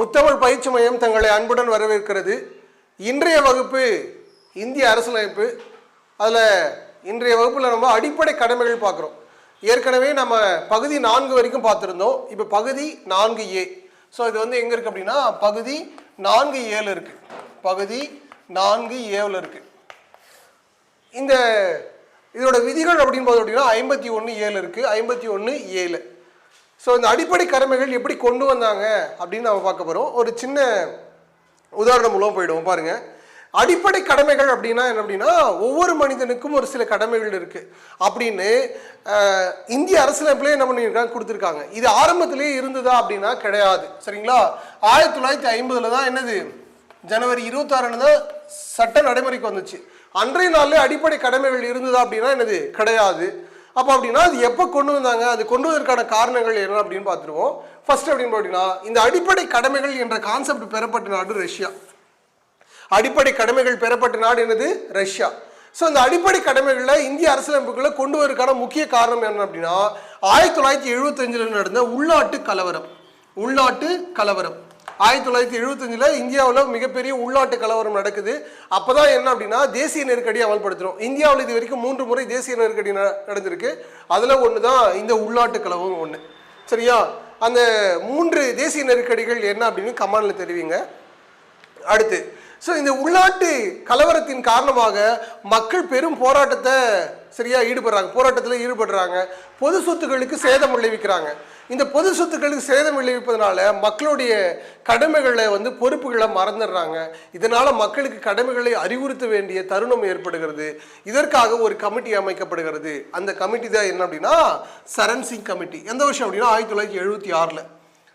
முத்தமிழ் பயிற்சி மையம் தங்களை அன்புடன் வரவேற்கிறது. இன்றைய வகுப்பு இந்திய அரசியலமைப்பு. அதில் இன்றைய வகுப்பில் நம்ம அடிப்படை கடமைகள் பார்க்குறோம். ஏற்கனவே நம்ம பகுதி நான்கு வரைக்கும் பார்த்துருந்தோம். இப்போ பகுதி நான்கு ஏ. ஸோ இது வந்து எங்கே இருக்குது அப்படின்னா பகுதி நான்கு ஏழு இருக்குது பகுதி நான்கு ஏவில் இருக்குது இந்த இதோட விதிகள் அப்படின்னு பார்த்தோம் அப்படின்னா ஐம்பத்தி ஒன்று ஏழு இருக்குது ஐம்பத்தி ஒன்று ஏழு ஸோ இந்த அடிப்படை கடமைகள் எப்படி கொண்டு வந்தாங்க அப்படின்னு நம்ம பார்க்க போகிறோம் ஒரு சின்ன உதாரணம் மூலம் போயிடுவோம் பாருங்க. அடிப்படை கடமைகள் அப்படின்னா என்ன அப்படின்னா ஒவ்வொரு மனிதனுக்கும் ஒரு சில கடமைகள் இருக்கு. அப்படின்னு இந்திய அரசியலமைப்புலேயே என்ன பண்ணியிருக்காங்க கொடுத்துருக்காங்க. இது ஆரம்பத்திலேயே இருந்ததா அப்படின்னா கிடையாது. சரிங்களா? ஆயிரத்தி தொள்ளாயிரத்தி ஐம்பதுல தான் என்னது? ஜனவரி இருபத்தாறுல தான் சட்ட நடைமுறைக்கு வந்துச்சு. அன்றைய நாளில் அடிப்படை கடமைகள் இருந்ததா அப்படின்னா என்னது? கிடையாது. அப்போ அப்படின்னா அது எப்போ கொண்டு வந்தாங்க? அது கொண்டு வந்ததற்கான காரணங்கள் என்ன அப்படின்னு பார்த்துருவோம். ஃபர்ஸ்ட் அப்படின்னு பார்த்தீங்கன்னா இந்த அடிப்படை கடமைகள் என்ற கான்செப்ட் பெறப்பட்ட நாடு ரஷ்யா. அடிப்படை கடமைகள் பெறப்பட்ட நாடு என்னது? ரஷ்யா. ஸோ இந்த அடிப்படை கடமைகளில் இந்திய அரசியலமைப்புகளை கொண்டு வரதுக்கான முக்கிய காரணம் என்ன அப்படின்னா ஆயிரத்தி தொள்ளாயிரத்தி எழுபத்தஞ்சில் நடந்த உள்நாட்டு கலவரம். உள்நாட்டு கலவரம். ஆயிரத்தி தொள்ளாயிரத்தி எழுபத்தஞ்சில் இந்தியாவில் மிகப்பெரிய உள்நாட்டு கலவரம் நடக்குது. அப்போ தான் என்ன அப்படின்னா தேசிய நெருக்கடியை அமல்படுத்துகிறோம் இந்தியாவில் இது வரைக்கும் மூன்று முறை தேசிய நெருக்கடி நடந்திருக்கு. அதில் ஒன்று தான் இந்த உள்நாட்டு கலவரம் ஒன்று சரியா? அந்த மூன்று தேசிய நெருக்கடிகள் என்ன அப்படின்னு கமாண்டில் தெரிவிங்க. அடுத்து ஸோ இந்த உள்நாட்டு கலவரத்தின் காரணமாக மக்கள் பெரும் போராட்டத்தை சரியாக ஈடுபடுறாங்க. போராட்டத்தில் ஈடுபடுறாங்க. பொது சொத்துக்களுக்கு சேதம் விளைவிக்கிறாங்க. இந்த பொது சொத்துக்களுக்கு சேதம் விளைவிப்பதனால மக்களுடைய கடமைகளை வந்து பொறுப்புகளை மறந்துடுறாங்க. இதனால் மக்களுக்கு கடமைகளை அறிவுறுத்த வேண்டிய தருணம் ஏற்படுகிறது. இதற்காக ஒரு கமிட்டி அமைக்கப்படுகிறது. அந்த கமிட்டி தான் என்ன அப்படின்னா சரண் சிங் கமிட்டி. எந்த வருஷம் அப்படின்னா ஆயிரத்தி தொள்ளாயிரத்தி எழுபத்தி ஆறில்.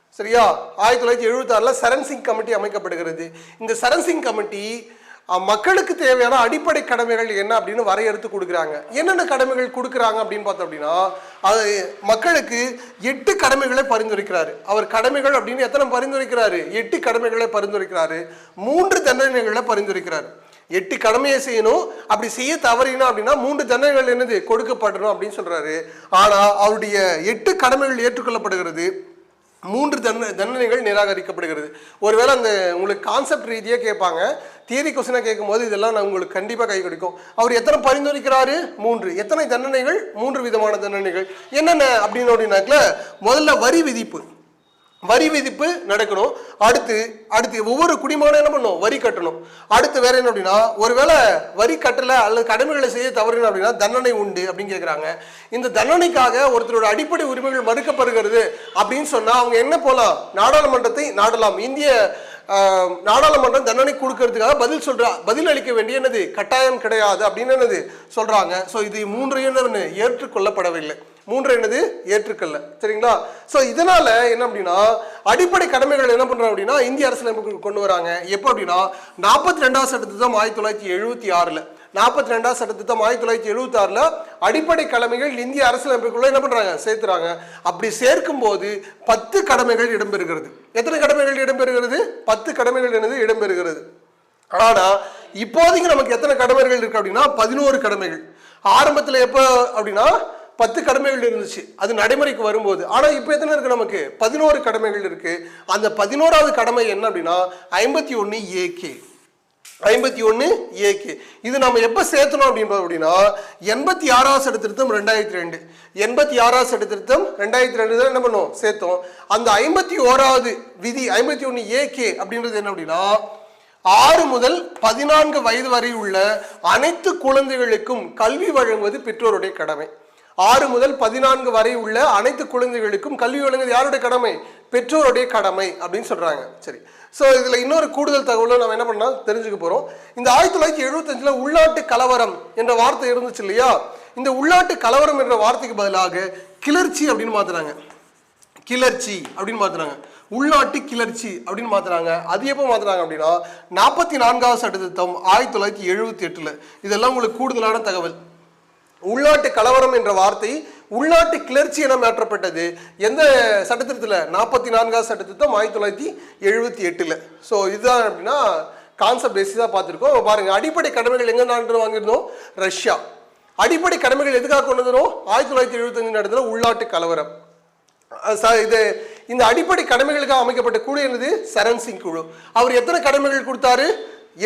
சரியா? ஆயிரத்தி தொள்ளாயிரத்தி எழுபத்தாறில் சரண் சிங் கமிட்டி அமைக்கப்படுகிறது. இந்த சரண் சிங் கமிட்டி மக்களுக்கு தேவையான அடிப்படை கடமைகள் என்ன அப்படின்னு வரையறுத்து கொடுக்குறாங்க. என்னென்ன கடமைகள் கொடுக்குறாங்க அப்படின்னு பார்த்தோம் அப்படின்னா அது மக்களுக்கு எட்டு கடமைகளை பரிந்துரைக்கிறாரு. அவர் கடமைகள் அப்படின்னு எத்தனை பரிந்துரைக்கிறாரு? எட்டு கடமைகளை பரிந்துரைக்கிறாரு. மூன்று தண்டனைகளை பரிந்துரைக்கிறாரு. எட்டு கடமையை செய்யணும் அப்படி செய்ய தவறினா அப்படின்னா மூன்று தண்டனைகள் என்னது? கொடுக்கப்படணும் அப்படின்னு சொல்றாரு. ஆனால் அவருடைய எட்டு கடமைகள் ஏற்றுக்கொள்ளப்படுகிறது. மூன்று தண்ட தண்டனைகள் நிராகரிக்கப்படுகிறது. ஒருவேளை அந்த உங்களுக்கு கான்செப்ட் ரீதியாக கேட்பாங்க தியரி கொஸ்டினாக கேட்கும்போது இதெல்லாம் நான் உங்களுக்கு கண்டிப்பாக கை கொடுக்கும். அவர் எத்தனை பரிந்துரைக்கிறாரு? மூன்று. எத்தனை தண்டனைகள்? மூன்று விதமான தண்டனைகள். என்னென்ன? அப்படின்னு அப்படின்னாக்கல முதல்ல வரி விதிப்பு. வரி விதிப்பு நடக்கணும். அடுத்து அடுத்து ஒவ்வொரு குடிமகனும் என்ன பண்ணணும்? வரி கட்டணும். அடுத்து வேற என்ன அப்படின்னா ஒருவேளை வரி கட்டலை அல்லது கடமைகளை செய்ய தவறின அப்படின்னா தண்டனை உண்டு அப்படின்னு கேட்குறாங்க இந்த தண்டனைக்காக ஒருத்தரோட அடிப்படை உரிமைகள் மறுக்கப்படுகிறது அப்படின்னு சொன்னால் அவங்க என்ன போகலாம் நாடாளுமன்றத்தை நாடலாம். இந்திய நாடாளுமன்றம் தண்டனை கொடுக்கறதுக்காக பதில் சொல்றா பதில் அளிக்க வேண்டிய என்னது? கட்டாயம் கிடையாது அப்படின்னு என்னது சொல்றாங்க. ஸோ இது மூன்றையும் என்ன ஏற்றுக்கொள்ளப்படவில்லை. மூன்று என்னது? ஏற்றுக்கல்ல. சரிங்களா? ஸோ இதனால என்ன அப்படின்னா அடிப்படை கடமைகள் என்ன பண்றாங்க அப்படின்னா இந்திய அரசியலமைப்புக்கு கொண்டு வராங்க. எப்போ அப்படின்னா நாற்பத்தி ரெண்டாவது சட்டத்திட்டம் ஆயிரத்தி தொள்ளாயிரத்தி எழுபத்தி ஆறுல. நாற்பத்தி ரெண்டாவது சட்டத்திட்டம் ஆயிரத்தி தொள்ளாயிரத்தி எழுபத்தி ஆறுல அடிப்படை கடமைகள் இந்திய அரசியலமைப்புக்குள்ள என்ன பண்றாங்க? சேர்த்துறாங்க. அப்படி சேர்க்கும் போது பத்து கடமைகள் இடம்பெறுகிறது. எத்தனை கடமைகள் இடம்பெறுகிறது? பத்து கடமைகள் என்னது? இடம்பெறுகிறது. ஆனா இப்போதைக்கு நமக்கு எத்தனை கடமைகள் இருக்கு அப்படின்னா பதினோரு கடமைகள். ஆரம்பத்தில் எப்போ அப்படின்னா பத்து கடமைகள் இருந்துச்சு. அது நடைமுறைக்கு வரும்போது. ஆனால் இப்போ எத்தனை இருக்குது நமக்கு? பதினோரு கடமைகள் இருக்குது அந்த பதினோராவது கடமை என்ன அப்படின்னா ஐம்பத்தி ஒன்று ஏகே ஐம்பத்தி ஒன்று ஏகே இது நம்ம எப்போ சேர்த்தணும் அப்படின்றது அப்படின்னா எண்பத்தி ஆறாவது சட்டத்திருத்தம் ரெண்டாயிரத்தி ரெண்டு. எண்பத்தி ஆறாவது சட்டத்திருத்தம் ரெண்டாயிரத்தி ரெண்டு தான் என்ன பண்ணோம்? சேர்த்தோம். அந்த ஐம்பத்தி ஓராவது விதி ஐம்பத்தி ஒன்று ஏகே அப்படின்றது என்ன அப்படின்னா ஆறு முதல் பதினான்கு வயது வரை உள்ள அனைத்து குழந்தைகளுக்கும் கல்வி வழங்குவது பெற்றோருடைய கடமை. ஆறு முதல் பதினான்கு வரை உள்ள அனைத்து குழந்தைகளுக்கும் கல்வி வழங்குவது யாருடைய கடமை? பெற்றோருடைய கடமை அப்படின்னு சொல்றாங்க. சரி. ஸோ இதில் இன்னொரு கூடுதல் தகவலை நம்ம என்ன பண்ணால் தெரிஞ்சுக்க போகிறோம் இந்த ஆயிரத்தி தொள்ளாயிரத்தி எழுபத்தஞ்சில் உள்நாட்டு கலவரம் என்ற வார்த்தை இருந்துச்சு இல்லையா? இந்த உள்நாட்டு கலவரம் என்ற வார்த்தைக்கு பதிலாக கிளர்ச்சி அப்படின்னு மாத்துறாங்க. கிளர்ச்சி அப்படின்னு மாத்துறாங்க. உள்நாட்டு கிளர்ச்சி அப்படின்னு மாத்துறாங்க. அது எப்போ மாத்துறாங்க அப்படின்னா நாற்பத்தி நான்காவது சட்டத்திட்டம் ஆயிரத்தி தொள்ளாயிரத்தி எழுபத்தி எட்டில். இதெல்லாம் உங்களுக்கு கூடுதலான தகவல். உள்நாட்டு கலவரம் என்ற வார்த்தை உள்நாட்டு கிளர்ச்சி என மாற்றப்பட்டது. எந்த சட்டத்திட்டத்தில் நாற்பத்தி நான்காவது சட்டத்திட்டம் ஆயிரத்தி தொள்ளாயிரத்தி எழுபத்தி எட்டில். ஸோ இதுதான் அப்படின்னா கான்செப்ட் பேசிஸாக பார்த்துருக்கோம். பாருங்க அடிப்படை கடமைகள் எங்கே நாட்டு வாங்கியிருந்தோம்? ரஷ்யா. அடிப்படை கடமைகள் எதுக்காக கொண்டு வந்துடும் ஆயிரத்தி தொள்ளாயிரத்தி எழுபத்தஞ்சு நடந்த உள்நாட்டு கலவரம். இது இந்த அடிப்படை கடமைகளுக்காக அமைக்கப்பட்ட குழு என்னது? சரண் சிங் குழு. அவர் எத்தனை கடமைகள் கொடுத்தாரு?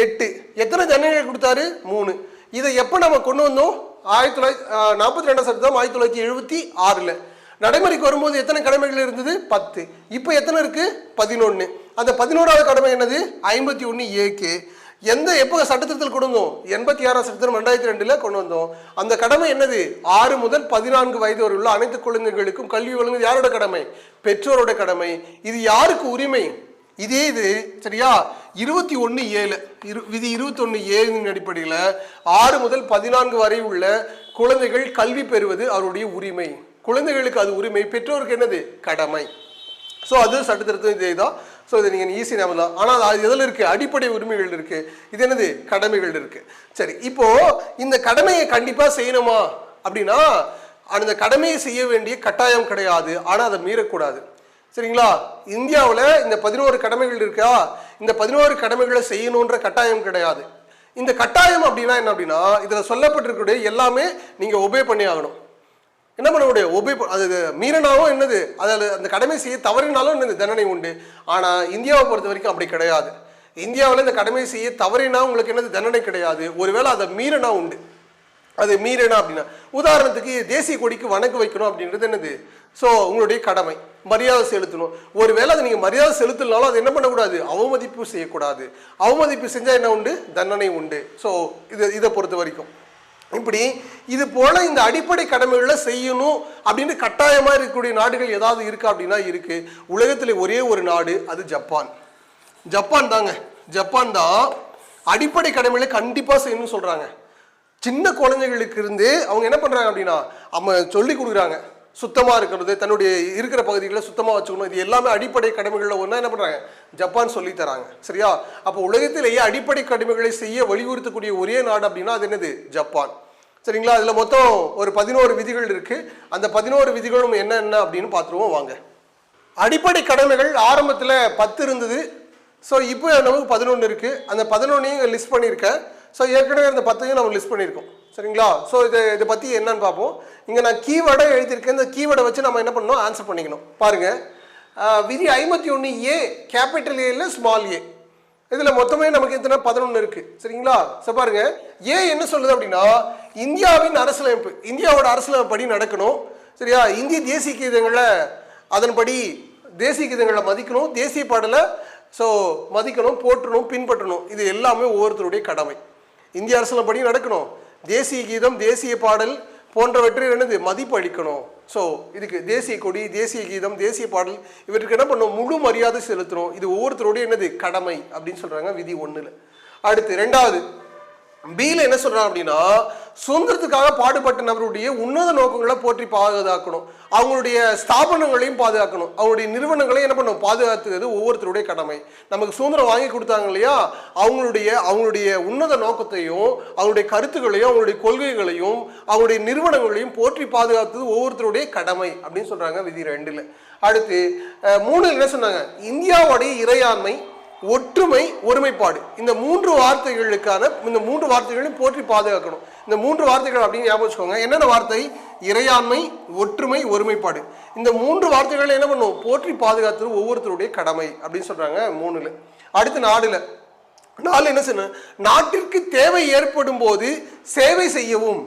எட்டு. எத்தனை தண்டனைகள் கொடுத்தாரு? மூணு. இதை எப்போ நம்ம கொண்டு வந்தோம்? ஆயிரத்தி தொள்ளாயிரத்தி நாற்பத்தி ரெண்டாம் சட்டம் ஆயிரத்தி தொள்ளாயிரத்தி எழுபத்தி ஆறில். நடைமுறைக்கு வரும்போது எத்தனை கடமைகள் இருந்தது? பத்து. இப்போ எத்தனை இருக்கு? பதினொன்று அந்த பதினோராவது கடமை என்னது? ஐம்பத்தி ஒன்று ஏக்கு எந்த எப்போ சட்டத்திட்டத்தில் கொண்டு வந்தோம்? எண்பத்தி ஆறாம் சட்டத்திட்டம் ரெண்டாயிரத்தி ரெண்டில் கொண்டு வந்தோம். அந்த கடமை என்னது? ஆறு முதல் பதினான்கு வயது வரை உள்ள அனைத்து குழந்தைகளுக்கும் கல்வி வழங்குவது யாரோட கடமை? பெற்றோரோட கடமை. இது யாருக்கு உரிமை? இதே இது சரியா? இருபத்தி ஒன்று ஏழு இரு விதி இருபத்தொன்று ஏழின் அடிப்படையில் ஆறு முதல் பதினான்கு வரை உள்ள குழந்தைகள் கல்வி பெறுவது அவருடைய உரிமை. குழந்தைகளுக்கு அது உரிமை பெற்றோருக்கு என்னது? கடமை. ஸோ அது சட்டத்திருத்தம் இதே தான் ஸோ இதை நீங்கள் ஈஸி தான். ஆனால் அது எதில் இருக்குது அடிப்படை உரிமைகள் இருக்குது இது என்னது? கடமைகள் இருக்குது சரி இப்போது இந்த கடமையை கண்டிப்பாக செய்யணுமா? அப்படின்னா அந்த கடமையை செய்ய வேண்டிய கட்டாயம் கிடையாது. ஆனால் அதை மீறக்கூடாது. சரிங்களா? இந்தியாவில் இந்த பதினோரு கடமைகள் இருக்கா? இந்த பதினோரு கடமைகளை செய்யணுன்ற கட்டாயம் கிடையாது. இந்த கட்டாயம் அப்படின்னா என்ன அப்படின்னா இதில் சொல்லப்பட்டிருக்கக்கூடிய எல்லாமே நீங்கள் ஒபே பண்ணி ஆகணும். என்ன பண்ண முடியும்? ஒபே அது மீறினாலும் என்னது? அதில் அந்த கடமை செய்ய தவறினாலும் என்னது? தண்டனை உண்டு. ஆனால் இந்தியாவை பொறுத்த வரைக்கும் அப்படி கிடையாது. இந்தியாவில் இந்த கடமை செய்ய தவறினா உங்களுக்கு என்னது? தண்டனை கிடையாது. ஒருவேளை அதை மீறினா உண்டு. அது மீறினா அப்படின்னா உதாரணத்துக்கு தேசிய கொடிக்கு வணக்கு வைக்கணும் அப்படின்றது என்னது? ஸோ உங்களுடைய கடமை மரியாதை செலுத்தணும். ஒருவேளை அதை நீங்கள் மரியாதை செலுத்தலனாலும் அதை என்ன பண்ணக்கூடாது? அவமதிப்பு செய்யக்கூடாது. அவமதிப்பு செஞ்சால் என்ன உண்டு? தண்டனை உண்டு. ஸோ இது இதை பொறுத்த வரைக்கும். இப்படி இது போல இந்த அடிப்படை கடமைகளை செய்யணும் அப்படின்னு கட்டாயமாக இருக்கக்கூடிய நாடுகள் ஏதாவது இருக்கா அப்படின்னா இருக்கு. உலகத்தில் ஒரே ஒரு நாடு அது ஜப்பான். ஜப்பான் தாங்க. ஜப்பான் தான் அடிப்படை கடமைகளை கண்டிப்பாக செய்யணும்னு சொல்கிறாங்க சின்ன குழந்தைகளுக்கு இருந்து அவங்க என்ன பண்ணுறாங்க அப்படின்னா அவங்க சொல்லி கொடுக்குறாங்க. சுத்தமாக இருக்கிறது தன்னுடைய இருக்கிற பகுதிகளை சுத்தமாக வச்சுக்கணும். இது எல்லாமே அடிப்படை கடமைகளில் ஒன்றா என்ன பண்ணுறாங்க ஜப்பான் சொல்லி தராங்க. சரியா? அப்போ உலகத்திலேயே அடிப்படை கடமைகளை செய்ய வலியுறுத்தக்கூடிய ஒரே நாடு அப்படின்னா அது என்னது? ஜப்பான். சரிங்களா? அதில் மொத்தம் ஒரு பதினோரு விதிகள் இருக்குது அந்த பதினோரு விதிகளும் என்னென்ன அப்படின்னு பார்த்துருவோம். வாங்க. அடிப்படை கடமைகள் ஆரம்பத்தில் பத்து இருந்தது. ஸோ இப்போ நமக்கு பதினொன்று இருக்குது அந்த பதினொன்றையும் லிஸ்ட் பண்ணியிருக்கேன். ஸோ ஏற்கனவே அந்த பத்தையும் நம்ம லிஸ்ட் பண்ணியிருக்கோம். சரிங்களா? ஸோ இதை இதை பற்றி என்னன்னு பார்ப்போம். இங்கே நான் கீவேர்டை எழுதியிருக்கேன். இந்த கீவேர்டை வச்சு நம்ம என்ன பண்ணணும்? ஆன்சர் பண்ணிக்கணும். பாருங்கள் விதி ஐம்பத்தி ஒன்று ஏ கேபிட்டல் ஏல ஸ்மால் ஏ இதில் மொத்தமே நமக்கு எத்தனை? பதினொன்று இருக்குது சரிங்களா? ஸோ பாருங்க. ஏ என்ன சொல்லுது அப்படின்னா இந்தியாவின் அரசியலமைப்பு. இந்தியாவோட அரசியலமைப்படி நடக்கணும். சரியா? இந்திய தேசிய கீதங்களை அதன்படி தேசிய கீதங்களை மதிக்கணும். தேசிய பாடலை ஸோ மதிக்கணும் போற்றணும் பின்பற்றணும். இது எல்லாமே ஒவ்வொருத்தருடைய கடமை. இந்திய அரசியலமைப்படி நடக்கணும். தேசிய கீதம் தேசிய பாடல் போன்றவற்றை என்னது மதிப்பு அளிக்கணும். ஸோ இதுக்கு தேசிய கொடி தேசிய கீதம் தேசிய பாடல் இவற்றுக்கு என்ன பண்ணணும்? முழு மரியாதை செலுத்தணும். இது ஒவ்வொருத்தருடைய என்னது? கடமை அப்படின்னு சொல்கிறாங்க விதி ஒன்றில் அடுத்து ரெண்டாவது பியில் என்ன சொல்றாங்க அப்படின்னா சுதந்திரத்துக்காக பாடுபட்ட நபருடைய உன்னத நோக்கங்களை போற்றி பாதுகாக்கணும். அவங்களுடைய ஸ்தாபனங்களையும் பாதுகாக்கணும். அவங்களுடைய நிறுவனங்களையும் என்ன பண்ணணும்? பாதுகாத்துக்கிறது ஒவ்வொருத்தருடைய கடமை. நமக்கு சுதந்திரம் வாங்கி கொடுத்தாங்க இல்லையா? அவங்களுடைய அவங்களுடைய உன்னத நோக்கத்தையும் அவங்களுடைய கருத்துக்களையும் அவங்களுடைய கொள்கைகளையும் அவங்களுடைய நிறுவனங்களையும் போற்றி பாதுகாத்தது ஒவ்வொருத்தருடைய கடமை அப்படின்னு சொல்றாங்க விதி ரெண்டுல. அடுத்து மூணு என்ன சொன்னாங்க? இந்தியாவுடைய இறையாண்மை ஒற்றுமை ஒருமைப்பாடு. இந்த மூன்று வார்த்தைகளுக்கான இந்த மூன்று வார்த்தைகளையும் போற்றி பாதுகாக்கணும். இந்த மூன்று வார்த்தைகள் அப்படின்னு ஞாபகம் வச்சுக்கோங்க. என்னென்ன வார்த்தை? இறையாண்மை ஒற்றுமை ஒருமைப்பாடு. இந்த மூன்று வார்த்தைகளை என்ன பண்ணுவோம் போற்றி பாதுகாத்தது ஒவ்வொருத்தருடைய கடமை அப்படின்னு சொல்றாங்க மூணுல. அடுத்து நாடுல நாலு என்ன சொன்ன? நாட்டிற்கு தேவை ஏற்படும் போது சேவை செய்யவும்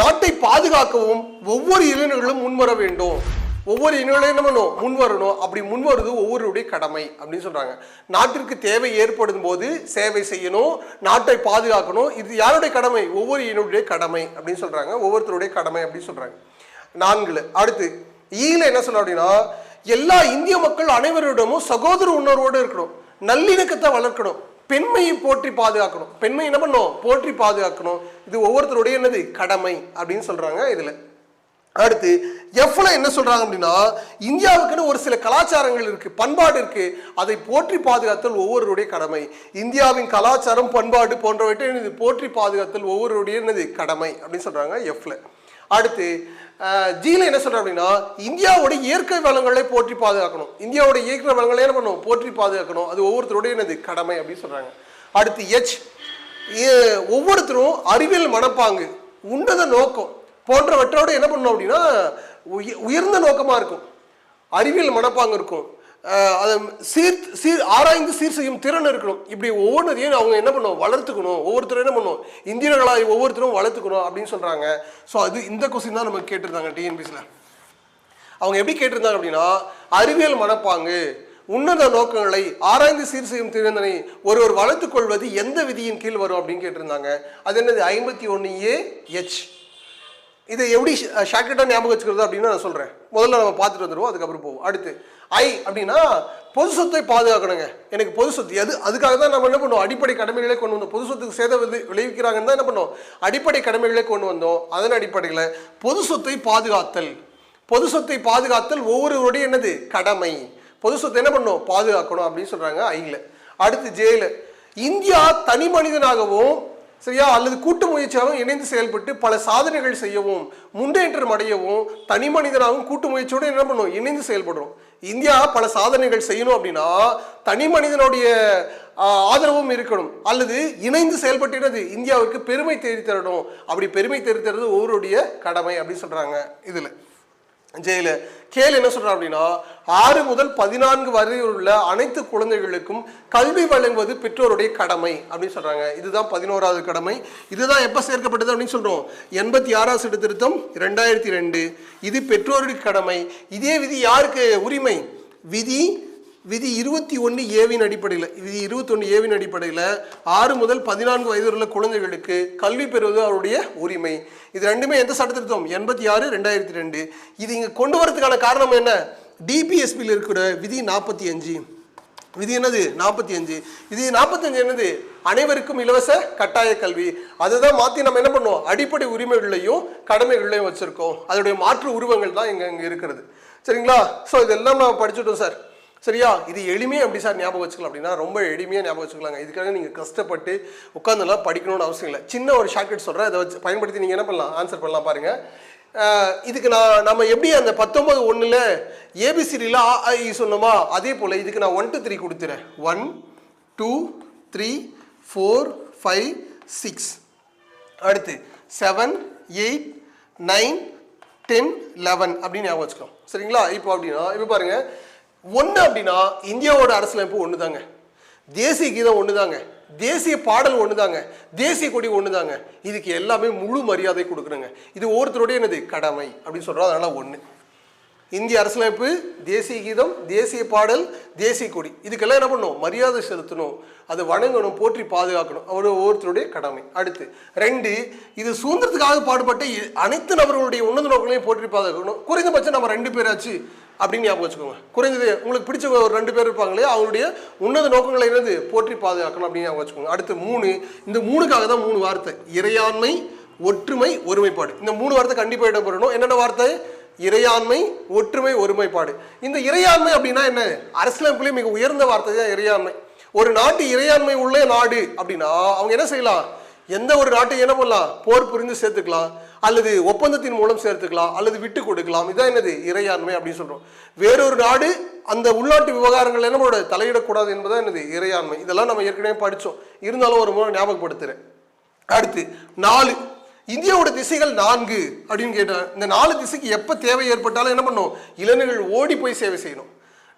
நாட்டை பாதுகாக்கவும் ஒவ்வொரு இளைஞர்களும் முன்வர வேண்டும். ஒவ்வொரு இளைஞர்களும் என்ன பண்ணணும் முன்வரணும் அப்படி முன்வருது ஒவ்வொருடைய கடமை அப்படின்னு சொல்றாங்க. நாட்டிற்கு தேவை ஏற்படும் போது சேவை செய்யணும். நாட்டை பாதுகாக்கணும். இது யாருடைய கடமை? ஒவ்வொரு இளைஞருடைய கடமை அப்படின்னு சொல்றாங்க. ஒவ்வொருத்தருடைய கடமை அப்படின்னு சொல்றாங்க. நான்கு. அடுத்து ஈல என்ன சொல்ல அப்படின்னா எல்லா இந்திய மக்கள் அனைவரிடமும் சகோதர உணர்வோடு இருக்கணும். நல்லிணக்கத்தை வளர்க்கணும். பெண்மையை போற்றி பாதுகாக்கணும். பெண்மை என்ன பண்ணும்? போற்றி பாதுகாக்கணும். இது ஒவ்வொருத்தருடைய என்னது? கடமை அப்படின்னு சொல்றாங்க இதுல. அடுத்து எஃப்ல என்ன சொல்றாங்க அப்படின்னா இந்தியாவுக்குன்னு ஒரு சில கலாச்சாரங்கள் இருக்கு பண்பாடு இருக்கு. அதை போற்றி பாதுகாத்தல் ஒவ்வொருடைய கடமை. இந்தியாவின் கலாச்சாரம் பண்பாடு போன்றவற்றை இது போற்றி பாதுகாத்தல் ஒவ்வொருடைய என்னது? கடமை அப்படின்னு சொல்றாங்க எஃப்ல. அடுத்து ஜியில் என்ன சொல்றாங்க அப்படின்னா இந்தியாவோட இயற்கை வளங்களை போற்றி பாதுகாக்கணும். இந்தியாவோட இயற்கை வளங்களை என்ன பண்ணணும்? போற்றி பாதுகாக்கணும். அது ஒவ்வொருத்தருடைய என்னது? கடமை அப்படின்னு சொல்றாங்க. அடுத்து எச் ஒவ்வொருத்தரும் அறிவியல் மனப்பாங்கு உன்னத நோக்கம் போன்றவற்றோடு என்ன பண்ணணும் அப்படின்னா உய- உயர்ந்த நோக்கமாக இருக்கும். அறிவியல் மனப்பாங்க இருக்கும். அதை சீர் சீர் ஆராய்ந்து சீர் செய்யும் திறன் இருக்கணும். இப்படி ஒவ்வொன்றையும் அவங்க என்ன பண்ணுவோம் வளர்த்துக்கணும். ஒவ்வொருத்தரும் என்ன பண்ணுவோம் இந்தியர்களாக ஒவ்வொருத்தரும் வளர்த்துக்கணும் அப்படின்னு சொல்கிறாங்க ஸோ அது இந்த கொஸ்டின் தான் நமக்கு கேட்டிருந்தாங்க டிஎன்பிசியில் அவங்க எப்படி கேட்டிருந்தாங்க அப்படின்னா அறிவியல் மனப்பாங்கு உன்னத நோக்கங்களை ஆராய்ந்து சீர் செய்யும் திறந்தனை ஒருவர் வளர்த்துக்கொள்வது எந்த விதியின் கீழ் வரும் அப்படின்னு கேட்டிருந்தாங்க. அது என்னது? ஐம்பத்தி ஒன்று ஏ ஹெச் இதை எப்படி ஷார்ட்கட்டாக ஞாபகம் வச்சுக்கிறது அப்படின்னு நான் சொல்கிறேன் முதல்ல நம்ம பார்த்துட்டு வந்துடுவோம் அதுக்கப்புறம் போவோம். அடுத்து ஐ அப்படின்னா பொது சொத்தை பாதுகாக்கணுங்க. எனக்கு பொது சொத்து எது அதுக்காக தான் நம்ம என்ன பண்ணுவோம்? அடிப்படை கடமைகளே கொண்டு வந்தோம். பொது சொத்துக்கு சேத விளைவிக்கிறாங்கன்னு தான் என்ன பண்ணோம் அடிப்படை கடமைகளே கொண்டு வந்தோம். அதன் அடிப்படையில் பொது சொத்தை பாதுகாத்தல். பொது சொத்தை பாதுகாத்தல் ஒவ்வொருவருடைய என்னது? கடமை. பொது சொத்தை என்ன பண்ணும்? பாதுகாக்கணும் அப்படின்னு சொல்கிறாங்க ஐயில் அடுத்து ஜேல இந்தியா தனி மனிதனாகவும் சரியா? அல்லது கூட்டு முயற்சியாகவும் இணைந்து செயல்பட்டு பல சாதனைகள் செய்யவும் முன்னேற்றம் அடையவும் தனி மனிதனாகவும் கூட்டு முயற்சியோடு என்ன பண்ணுவோம் இணைந்து செயல்படுறோம். இந்தியா பல சாதனைகள் செய்யணும் அப்படின்னா தனி மனிதனுடைய ஆதரவும் இருக்கணும். அல்லது இணைந்து செயல்பட்டுறது இந்தியாவுக்கு பெருமை தேடி தரணும் அப்படி பெருமை தேடி தருவது ஒவ்வொருடைய கடமை அப்படின்னு சொல்றாங்க இதுல. ஜெயில. கேள் என்ன சொல்றான் அப்படின்னா ஆறு முதல் பதினான்கு வரை உள்ள அனைத்து குழந்தைகளுக்கும் கல்வி வழங்குவது பெற்றோருடைய கடமை அப்படின்னு சொல்றாங்க. இதுதான் பதினோராவது கடமை. இதுதான் எப்ப சேர்க்கப்பட்டது அப்படின்னு சொல்றோம். எண்பத்தி ஆறாவது சட்டத்திருத்தம் ரெண்டாயிரத்தி ரெண்டு. இது பெற்றோருடைய கடமை. இதே விதி யாருக்கு? உரிமை. விதி விதி இருபத்தி ஒன்று ஏவின் அடிப்படையில் விதி இருபத்தொன்று ஏவின் அடிப்படையில் ஆறு முதல் பதினான்கு வயது உள்ள குழந்தைகளுக்கு கல்வி பெறுவது அவருடைய உரிமை. இது ரெண்டுமே எந்த சட்டத்திருத்தம் எண்பத்தி ஆறு ரெண்டாயிரத்தி ரெண்டு. இது இங்கே கொண்டு வரதுக்கான காரணம் என்ன? டிபிஎஸ்பியில் இருக்கிற விதி நாற்பத்தி அஞ்சு. விதி என்னது? நாற்பத்தி அஞ்சு. இது நாற்பத்தஞ்சு என்னது? அனைவருக்கும் இலவச கட்டாய கல்வி. அதுதான் மாற்றி நம்ம என்ன பண்ணுவோம்? அடிப்படை உரிமைகளையும் கடமைகளையும் வச்சுருக்கோம். அதோடைய மாற்று உருவங்கள் தான் இங்கே இங்கே இருக்கிறது. சரிங்களா? ஸோ இதெல்லாம் நம்ம படிச்சுட்டோம் சார் சரியா? இது எளிமையாக எப்படி சார் ஞாபகம் வச்சுக்கலாம் அப்படின்னா ரொம்ப எளிமையாக ஞாபகம் வச்சுக்கலாங்க. இதுக்காக நீங்கள் கஷ்டப்பட்டு உட்காந்துலாம் படிக்கணும்னு அவசியம் இல்லை. சின்ன ஒரு ஷார்ட்கட் சொல்கிறேன் அதை வச்சு பயன்படுத்தி நீங்கள் என்ன பண்ணலாம்? ஆன்சர் பண்ணலாம் பாருங்கள் இதுக்கு நான் நம்ம எப்படி அந்த பத்தொம்பது ஒன்றில் ஏபிசிடியில் ஆ ஆ, இ சொன்னோமா அதே போல் இதுக்கு நான் ஒன் டூ த்ரீ கொடுத்துறேன். One two three four five six அடுத்து seven eight nine ten eleven அப்படின்னு ஞாபகம் வச்சுக்கலாம் சரிங்களா? இப்போ அப்படின்னா இப்போ பாருங்கள் ஒன்று அப்படின்னா இந்தியாவோட அரசியலமைப்பு ஒன்று தாங்க தேசிய கீதம் ஒன்று தாங்க தேசிய பாடல் ஒன்று தாங்க தேசிய கொடி ஒன்று தாங்க இதுக்கு எல்லாமே முழு மரியாதை கொடுக்குறேங்க. இது ஒவ்வொருத்தருடைய என்னது? கடமை அப்படின்னு சொல்கிறோம் அதனால் ஒன்று இந்திய அரசியலமைப்பு தேசிய கீதம் தேசிய பாடல் தேசிய கொடி. இதுக்கெல்லாம் என்ன பண்ணணும் மரியாதை செலுத்தணும். அதை வணங்கணும் போற்றி பாதுகாக்கணும். அவர் ஒவ்வொருத்தருடைய கடமை. அடுத்து ரெண்டு இது சுதந்திரத்துக்காக பாடுபட்ட இ- அனைத்து நபர்களுடைய உன்னத நோக்கங்களையும் போற்றி பாதுகாக்கணும். குறைந்தபட்சம் நம்ம ரெண்டு பேராச்சு அப்படின்னு ஞாபகம் வச்சுக்கோங்க. குறைந்தது உங்களுக்கு பிடிச்சவங்க ஒரு ரெண்டு பேர் இருப்பாங்களே அவங்களுடைய உன்னத நோக்கங்களை என்னது போற்றி பாதுகாக்கணும் அப்படின்னு ஞாபகம் வச்சுக்கோங்க. அடுத்து மூணு இந்த மூணுக்காக தான் மூணு வார்த்தை. இறையாண்மை ஒற்றுமை ஒருமைப்பாடு. இந்த மூணு வார்த்தை கண்டிப்பாக இடம்பெறணும். என்னென்ன வார்த்தை? இறையாண்மை ஒற்றுமை ஒருமைப்பாடு. இந்த இறையாண்மை அப்படின்னா என்ன? அரசியலமைப்புலேயே மிக உயர்ந்த வார்த்தை தான் இறையாண்மை. ஒரு நாட்டு இறையாண்மை உள்ள நாடு அப்படின்னா அவங்க என்ன செய்யலாம்? எந்த ஒரு நாட்டையும் என்ன பண்ணலாம்? போர் புரிந்து சேர்த்துக்கலாம். அல்லது ஒப்பந்தத்தின் மூலம் சேர்த்துக்கலாம். அல்லது விட்டு கொடுக்கலாம். இதான் என்னது? இறையாண்மை அப்படின்னு சொல்கிறோம் வேறொரு நாடு அந்த உள்நாட்டு விவகாரங்கள் என்ன தலையிடக்கூடாது என்பதான் என்னது? இறையாண்மை. இதெல்லாம் நம்ம ஏற்கனவே படித்தோம் இருந்தாலும் ஒரு முறை ஞாபகப்படுத்துகிறேன் அடுத்து நாலு. இந்தியாவோட திசைகள் நான்கு அப்படின்னு கேட்டேன் இந்த நாலு திசைக்கு எப்போ தேவை ஏற்பட்டாலும் என்ன பண்ணும்? இளைஞர்கள் ஓடி போய் சேவை செய்யணும்.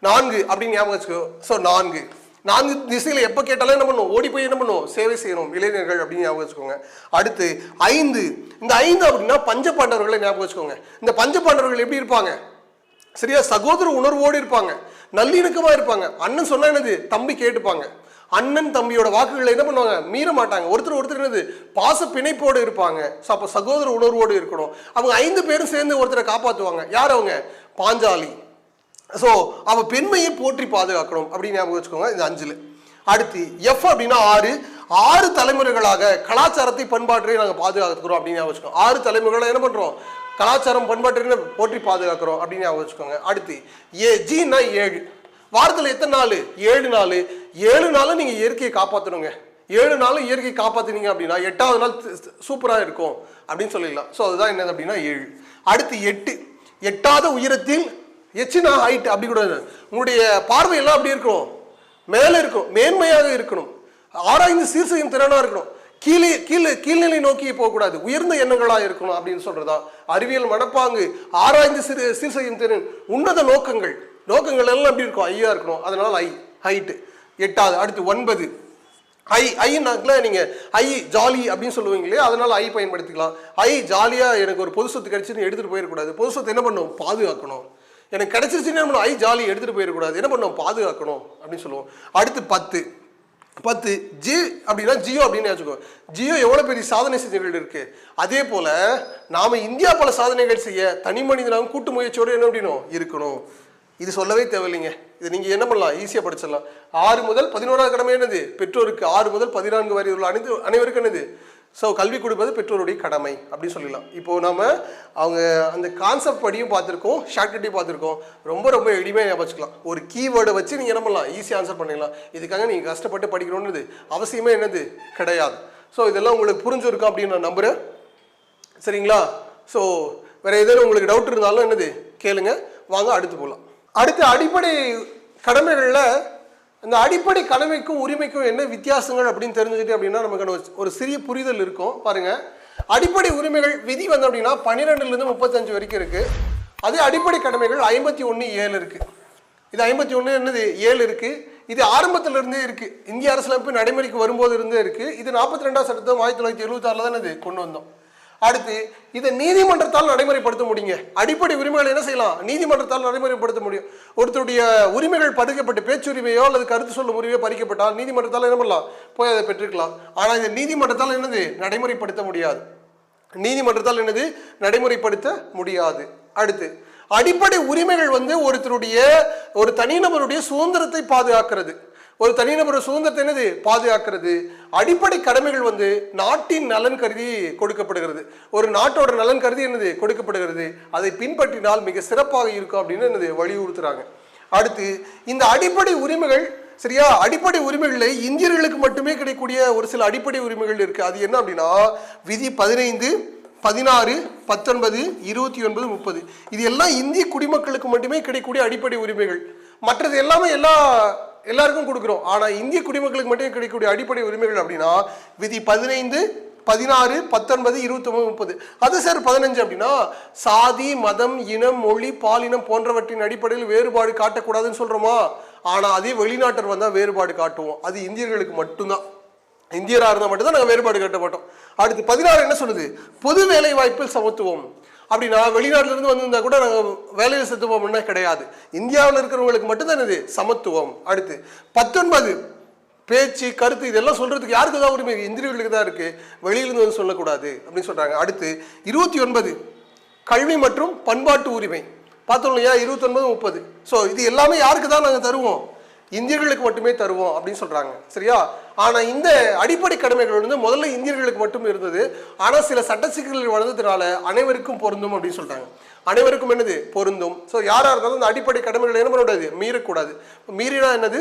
நான்கு அப்படின்னு ஞாபகம் வச்சுக்கோ. ஸோ நான்கு. நான்கு திசையில் எப்போ கேட்டாலும் என்ன பண்ணும்? ஓடி போய் என்ன பண்ணும்? சேவை செய்யணும். இளைஞர்கள் அப்படின்னு ஞாபகம் வச்சுக்கோங்க. அடுத்து ஐந்து. இந்த ஐந்து அப்படின்னா பஞ்ச பாண்டவர்களை ஞாபகம் வச்சுக்கோங்க. இந்த பஞ்ச பாண்டவர்கள் எப்படி இருப்பாங்க? சரியா? சகோதர உணர்வோடு இருப்பாங்க. நல்லிணக்கமாக இருப்பாங்க. அண்ணன் சொன்னா என்னது? தம்பி கேட்டுப்பாங்க. அண்ணன் தம்பியோட வாக்குகளை என்ன பண்ணுவாங்க? மீற மாட்டாங்க ஒருத்தர் ஒருத்தர் என்னது? பாச பிணைப்போடு இருப்பாங்க. ஸோ அப்போ சகோதர உணர்வோடு இருக்கணும். அவங்க ஐந்து பேரும் சேர்ந்து ஒருத்தரை காப்பாற்றுவாங்க யார் அவங்க? பாஞ்சாலி. ஸோ அவள் பெண்மையை போற்றி பாதுகாக்கணும் அப்படின்னு ஞாபகம் வச்சுக்கோங்க இந்த அஞ்சில். அடுத்து எஃப் அப்படின்னா ஆறு. ஆறு தலைமுறைகளாக கலாச்சாரத்தை பண்பாட்டை நாங்கள் பாதுகாத்துக்கிறோம் அப்படின்னு ஞாபகம் வச்சுக்கோங்க. ஆறு தலைமுறைகளாக என்ன பண்ணுறோம் கலாச்சாரம் பண்பாட்டு போற்றி பாதுகாக்கிறோம் அப்படின்னு ஞாபகம் வச்சுக்கோங்க. அடுத்து ஏ ஜின்னா ஏழு. வாரத்தில் எத்தனை நாள்? ஏழு நாள். ஏழு நாளும் நீங்கள் இயற்கையை காப்பாற்றணுங்க ஏழு நாளும் இயற்கையை காப்பாற்றினீங்க அப்படின்னா எட்டாவது நாள் சூப்பராக இருக்கும் அப்படின்னு சொல்லிடலாம். ஸோ அதுதான் என்னது அப்படின்னா ஏழு. அடுத்து எட்டு. எட்டாத உயரத்தில் எச்சினா ஹைட் அப்படி கூட உங்களுடைய பார்வையெல்லாம் அப்படி இருக்கணும். மேலே இருக்கும் மேன்மையாக இருக்கணும். ஆராய்ந்து சீர் செய்யும் திறனாக இருக்கணும். கீழே கீழே கீழ்நிலை நோக்கி போகக்கூடாது. உயர்ந்த எண்ணங்களாக இருக்கணும் அப்படின்னு சொல்கிறதா அறிவியல் மனப்பாங்கு ஆராய்ந்து சிறு சீர் செய்யும் திறன் உன்னத நோக்கங்கள். நோக்கங்கள் எல்லாம் எப்படி இருக்கும். ஐயா இருக்கணும். அதனால ஐ ஹைட்டு எட்டாவது அடுத்து ஒன்பது. ஐ ஐனாக்கல நீங்க ஐ ஜாலி அப்படின்னு சொல்லுவீங்க இல்லையா? அதனால ஐ பயன்படுத்திக்கலாம். ஐ ஜாலியா எனக்கு ஒரு பொது சொத்து கிடைச்சிருந்து எடுத்துட்டு போயிடக்கூடாது பொது சொத்து என்ன பண்ணும்? பாதுகாக்கணும். எனக்கு கிடைச்சிருச்சுன்னு என்ன ஐ ஜாலி எடுத்துட்டு போயிடக்கூடாது என்ன பண்ணும்? பாதுகாக்கணும் அப்படின்னு சொல்லுவோம். அடுத்து பத்து. பத்து ஜி அப்படின்னா ஜியோ அப்படின்னு வச்சுக்கோ. ஜியோ எவ்வளோ பெரிய சாதனை செஞ்சுகள் இருக்கு? அதே போல நாம இந்தியா பல சாதனைகள் செய்ய தனி மனிதனாகவும் கூட்டு முயற்சியோடு என்ன அப்படின்னும்? இருக்கணும். இது சொல்லவே தேவையில்லைங்க. இது நீங்கள் என்ன பண்ணலாம்? ஈஸியாக படிச்சிடலாம். ஆறு முதல் பதினோராவது கடமை என்னது? பெற்றோருக்கு ஆறு முதல் பதினான்கு வரை உள்ள அனைத்து அனைவருக்கும் என்னது? ஸோ கல்வி கொடுப்பது பெற்றோருடைய கடமை அப்படின்னு சொல்லிடலாம். இப்போது நம்ம அவங்க அந்த கான்செப்ட் படியும் பார்த்துருக்கோம் ஷார்ட்கட்டையும் பார்த்துருக்கோம். ரொம்ப ரொம்ப எளிமையாக ஞாபகம் வச்சுக்கலாம் ஒரு கீவேர்டை வச்சு நீங்கள் என்ன பண்ணலாம்? ஈஸியாக ஆன்சர் பண்ணிடலாம். இதுக்காக நீங்கள் கஷ்டப்பட்டு படிக்கணும்னது அவசியமே என்னது? கிடையாது. ஸோ இதெல்லாம் உங்களுக்கு புரிஞ்சிருக்கும் அப்படின்னு நான் நம்புகிறேன் சரிங்களா? ஸோ வேறு ஏதேனும் உங்களுக்கு டவுட் இருந்தாலும் என்னது? கேளுங்க. வாங்க அடுத்து போகலாம். அடுத்து அடிப்படை கடமைகளில் இந்த அடிப்படை கடமைக்கும் உரிமைக்கும் என்ன வித்தியாசங்கள் அப்படின்னு தெரிஞ்சுக்கிட்டு அப்படின்னா நமக்கு ஒரு- சிறிய புரிதல் இருக்கும். பாருங்கள் அடிப்படை உரிமைகள் விதி வந்து அப்படின்னா பன்னிரெண்டுலேருந்து முப்பத்தஞ்சு வரைக்கும் இருக்குது அதே அடிப்படை கடமைகள் ஐம்பத்தி ஒன்று ஏழு இருக்குது இது ஐம்பத்தி ஒன்று என்னது? ஏழு இருக்குது இது ஆரம்பத்தில் இருந்தே இருக்குது இந்திய அரசியலமைப்பு நடைமுறைக்கு வரும்போது இருந்தே இருக்குது இது நாற்பத்தி ரெண்டாம் சட்டத்தை ஆயிரத்தி தொள்ளாயிரத்தி எழுபத்தாறுல தான் இது கொண்டு வந்தோம். அடுத்து இதை நீதிமன்றத்தால் நடைமுறைப்படுத்த முடியுங்க. அடிப்படை உரிமைகள் என்ன செய்யலாம்? நீதிமன்றத்தால் நடைமுறைப்படுத்த முடியும். ஒருத்தருடைய உரிமைகள் பறிக்கப்பட்டு பேச்சுரிமையோ அல்லது கருத்து சொல்லும் உரிமையோ பறிக்கப்பட்டால் நீதிமன்றத்தால் என்ன பண்ணலாம்? போய் அதை பெற்றுக்கலாம் ஆனால் இந்த நீதிமன்றத்தால் என்னது? நடைமுறைப்படுத்த முடியாது. நீதிமன்றத்தால் என்னது? நடைமுறைப்படுத்த முடியாது. அடுத்து அடிப்படை உரிமைகள் வந்து ஒருத்தருடைய ஒரு தனிநபருடைய சுதந்திரத்தை பாதுகாக்கிறது. ஒரு தனிநபர் சுதந்திரத்தை என்னது பாதுகாக்கிறது? அடிப்படை கடமைகள் வந்து நாட்டின் நலன் கருதி கொடுக்கப்படுகிறது. ஒரு நாட்டோட நலன் கருதி என்னது கொடுக்கப்படுகிறது? அதை பின்பற்றினால் மிக சிறப்பாக இருக்கும் அப்படின்னு என்னது வலியுறுத்துறாங்க. அடுத்து இந்த அடிப்படை உரிமைகள் சரியா? அடிப்படை உரிமைகளில் இந்தியர்களுக்கு மட்டுமே கிடைக்கக்கூடிய ஒரு சில அடிப்படை உரிமைகள் இருக்கு. அது என்ன அப்படின்னா விதி பதினைந்து பதினாறு பத்தொன்பது இருபத்தி ஒன்பது முப்பது. இது எல்லாம் இந்திய குடிமக்களுக்கு மட்டுமே கிடைக்கக்கூடிய அடிப்படை உரிமைகள். மற்றது எல்லாமே எல்லா எல்லாருக்கும் கொடுக்குறோம். ஆனால் இந்திய குடிமக்களுக்கு மட்டும் கிடைக்கக்கூடிய அடிப்படை உரிமைகள் அப்படின்னா விதி பதினைந்து பதினாறு பத்தொன்பது இருபத்தொன்பது முப்பது. அது சார் பதினஞ்சு அப்படின்னா சாதி மதம் இனம் மொழி பாலினம் போன்றவற்றின் அடிப்படையில் வேறுபாடு காட்டக்கூடாதுன்னு சொல்கிறோமா ஆனால் அதே வெளிநாட்டர் வந்தால் வேறுபாடு காட்டுவோம். அது இந்தியர்களுக்கு மட்டும்தான். இந்தியராக இருந்தால் மட்டும்தான் நாங்கள் வேறுபாடு காட்ட மாட்டோம். அடுத்து பதினாறு என்ன சொல்லுது? பொது வேலை வாய்ப்பில் சமத்துவம். அப்படின்னா வெளிநாட்டுல இருந்து வந்திருந்தா கூட நாங்கள் வேலையில் சத்துவம்னா கிடையாது. இந்தியாவில் இருக்கிறவங்களுக்கு மட்டும்தான் இது சமத்துவம். அடுத்து பத்தொன்பது பேச்சு கருத்து இதெல்லாம் சொல்றதுக்கு யாருக்கு தான் உரிமை? இந்திரியர்களுக்கு தான் இருக்கு. வெளியிலிருந்து வந்து சொல்லக்கூடாது அப்படின்னு சொல்றாங்க. அடுத்து இருபத்தி ஒன்பது கல்வி மற்றும் பண்பாட்டு உரிமை. பார்த்தோம் இல்லையா இருபத்தொன்பது முப்பது. ஸோ இது எல்லாமே யாருக்கு தான் நாங்கள் தருவோம்? இந்தியர்களுக்கு மட்டுமே தருவோம் அப்படின்னு சொல்கிறாங்க சரியா? ஆனால் இந்த அடிப்படை கடமைகள் வந்து முதல்ல இந்தியர்களுக்கு மட்டும் இருந்தது. ஆனால் சில சட்ட சிக்கல்கள் வளர்ந்ததுனால அனைவருக்கும் பொருந்தும் அப்படின்னு சொல்கிறாங்க அனைவருக்கும் என்னது? பொருந்தும். ஸோ யாராக இருந்தாலும் அந்த அடிப்படை கடமைகள் என்ன பண்ணக்கூடாது? மீறக்கூடாது. மீறினா என்னது?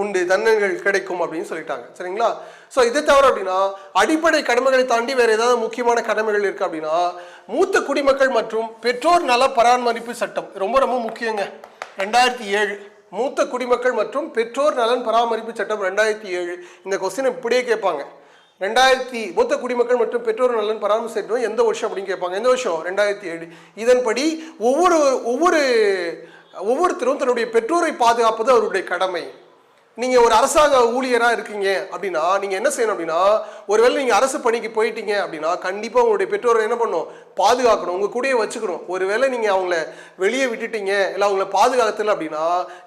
உண்டு. தண்டனைகள் கிடைக்கும் அப்படின்னு சொல்லிட்டாங்க. சரிங்களா? ஸோ இதை தவிர அப்படின்னா அடிப்படை கடமைகளை தாண்டி வேறு ஏதாவது முக்கியமான கடமைகள் இருக்குது அப்படின்னா மூத்த குடிமக்கள் மற்றும் பெற்றோர் நல பராமரிப்பு சட்டம். ரொம்ப ரொம்ப முக்கியங்க. ரெண்டாயிரத்தி ஏழு. மூத்த குடிமக்கள் மற்றும் பெற்றோர் நலன் பராமரிப்பு சட்டம் ரெண்டாயிரத்தி ஏழு. இந்த கொஸ்டின் இப்படியே கேட்பாங்க. ரெண்டாயிரத்தி மூத்த குடிமக்கள் மற்றும் பெற்றோர் நலன் பராமரிப்பு சட்டம் எந்த வருஷம் அப்படின்னு கேட்பாங்க. எந்த வருஷம்? ரெண்டாயிரத்தி ஏழு. இதன்படி ஒவ்வொரு ஒவ்வொரு ஒவ்வொருத்தரும் தன்னுடைய பெற்றோரை பாதுகாப்பது அவருடைய கடமை. நீங்கள் ஒரு அரசாங்க ஊழியராக இருக்கீங்க அப்படின்னா நீங்கள் என்ன செய்யணும் அப்படின்னா ஒருவேளை நீங்கள் அரசு பணிக்கு போயிட்டீங்க அப்படின்னா கண்டிப்பாக உங்களுடைய பெற்றோரை என்ன பண்ணணும்? பாதுகாக்கணும். உங்கள் கூடயே வச்சுக்கணும். ஒருவேளை நீங்கள் அவங்கள வெளியே விட்டுட்டீங்க இல்லை அவங்கள பாதுகாத்துல அப்படின்னா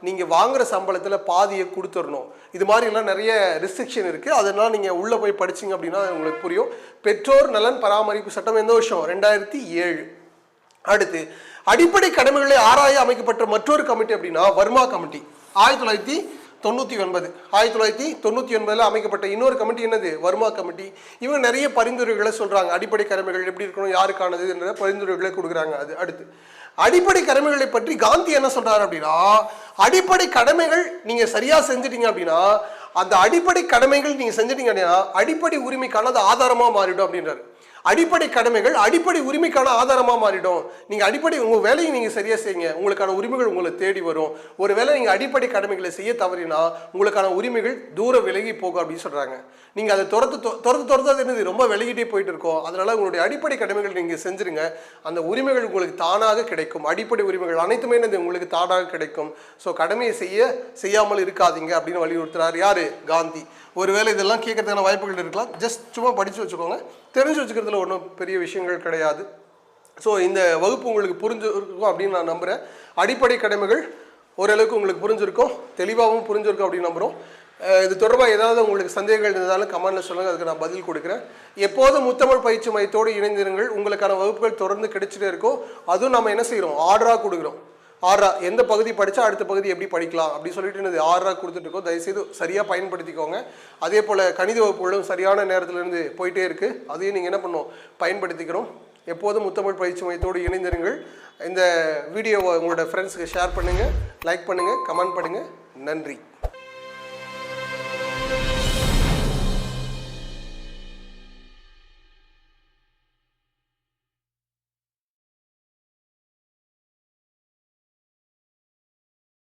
நீங்கள் வாங்குகிற சம்பளத்தில் பாதியை கொடுத்துடணும். இது மாதிரிலாம் நிறைய ரெஸ்ட்ரிக்ஷன் இருக்குது அதெல்லாம் நீங்கள் உள்ளே போய் படிச்சீங்க அப்படின்னா உங்களுக்கு புரியும். பெற்றோர் நலன் பராமரிப்பு சட்டம் எந்த வருஷம்? ரெண்டாயிரத்தி ஏழு. அடுத்து அடிப்படை கடமைகளை ஆராய அமைக்கப்பட்ட மற்றொரு கமிட்டி அப்படின்னா வர்மா கமிட்டி. ஆயிரத்தி தொள்ளாயிரத்தி தொண்ணூற்றி ஒன்பது. ஆயிரத்தி தொள்ளாயிரத்தி தொண்ணூற்றி ஒன்பதில் அமைக்கப்பட்ட இன்னொரு கமிட்டி என்னது? வர்மா கமிட்டி. இவங்க நிறைய பரிந்துரைகளை சொல்கிறாங்க அடிப்படை கடமைகள் எப்படி இருக்கணும் யாருக்கானது என்ற பரிந்துரைகளை கொடுக்குறாங்க. அது அடுத்து அடிப்படை கடமைகளை பற்றி காந்தி என்ன சொல்கிறார் அப்படின்னா அடிப்படை கடமைகள் நீங்கள் சரியாக செஞ்சிட்டீங்க அப்படின்னா அந்த அடிப்படை கடமைகள் நீங்கள் செஞ்சிட்டீங்க அப்படின்னா அடிப்படை உரிமைக்கான அது ஆதாரமாக மாறிடும் அப்படின்றாரு. அடிப்படை கடமைகள் அடிப்படை உரிமைக்கான ஆதாரமாக மாறிடும். நீங்கள் அடிப்படை உங்கள் வேலையை நீங்கள் சரியாக செய்யுங்க. உங்களுக்கான உரிமைகள் உங்களை தேடி வரும். ஒரு வேளை நீங்கள் அடிப்படை கடமைகளை செய்ய தவறினா உங்களுக்கான உரிமைகள் தூர விலகி போகும் அப்படின்னு சொல்கிறாங்க நீங்கள் அதை துரத்து தொ- துரத்து துரத்து அது என்னது? ரொம்ப வெளியிட்டே போயிட்டு இருக்கோம் அதனால உங்களுடைய அடிப்படை கடமைகள் நீங்கள் செஞ்சிருங்க. அந்த உரிமைகள் உங்களுக்கு தானாக கிடைக்கும். அடிப்படை உரிமைகள் அனைத்துமே என்னது? உங்களுக்கு தானாக கிடைக்கும். ஸோ கடமையை செய்ய செய்யாமல் இருக்காதீங்க அப்படின்னு வலியுறுத்துறார் யார்? காந்தி. ஒருவேளை இதெல்லாம் கேட்கறதுக்கான வாய்ப்புகள் இருக்கலாம். ஜஸ்ட் சும்மா படித்து வச்சுக்கோங்க. தெரிஞ்சு வச்சுக்கிறதுல ஒன்றும் பெரிய விஷயங்கள் கிடையாது. ஸோ இந்த வகுப்பு உங்களுக்கு புரிஞ்சிருக்கும் அப்படின்னு நான் நம்புகிறேன் அடிப்படை கடமைகள் ஓரளவுக்கு உங்களுக்கு புரிஞ்சிருக்கும். தெளிவாகவும் புரிஞ்சிருக்கும் அப்படின்னு நம்புகிறோம் இது தொடர்பாக ஏதாவது உங்களுக்கு சந்தேகங்கள் இருந்தாலும் கமெண்டில் சொல்லுங்கள் அதுக்கு நான் பதில் கொடுக்குறேன். எப்போதும் முத்தமிழ் பயிற்சி மையத்தோடு இணைந்திருங்கள். உங்களுக்கான வகுப்புகள் தொடர்ந்து கிடைச்சிட்டே இருக்கும். அதுவும் நம்ம என்ன செய்கிறோம் ஆர்டராக கொடுக்குறோம். ஆறா எந்த பகுதி படித்தா அடுத்த பகுதி எப்படி படிக்கலாம் அப்படி சொல்லிட்டு என்னது ஆறா கொடுத்துட்டு இருக்கோம். தயவுசெய்து சரியாக பயன்படுத்திக்கோங்க. அதே போல் கணித வகுப்புகளும் சரியான நேரத்துல இருந்து போயிட்டே இருக்குது அதையும் நீங்கள் என்ன பண்ணும் பயன்படுத்திக்கிறோம். எப்போதும் முத்தமிழ் பயிற்சி மையத்தோடு இணைந்திருங்கள். இந்த வீடியோவை உங்களோட ஃப்ரெண்ட்ஸுக்கு ஷேர் பண்ணுங்கள் லைக் பண்ணுங்கள் கமெண்ட் பண்ணுங்கள் நன்றி.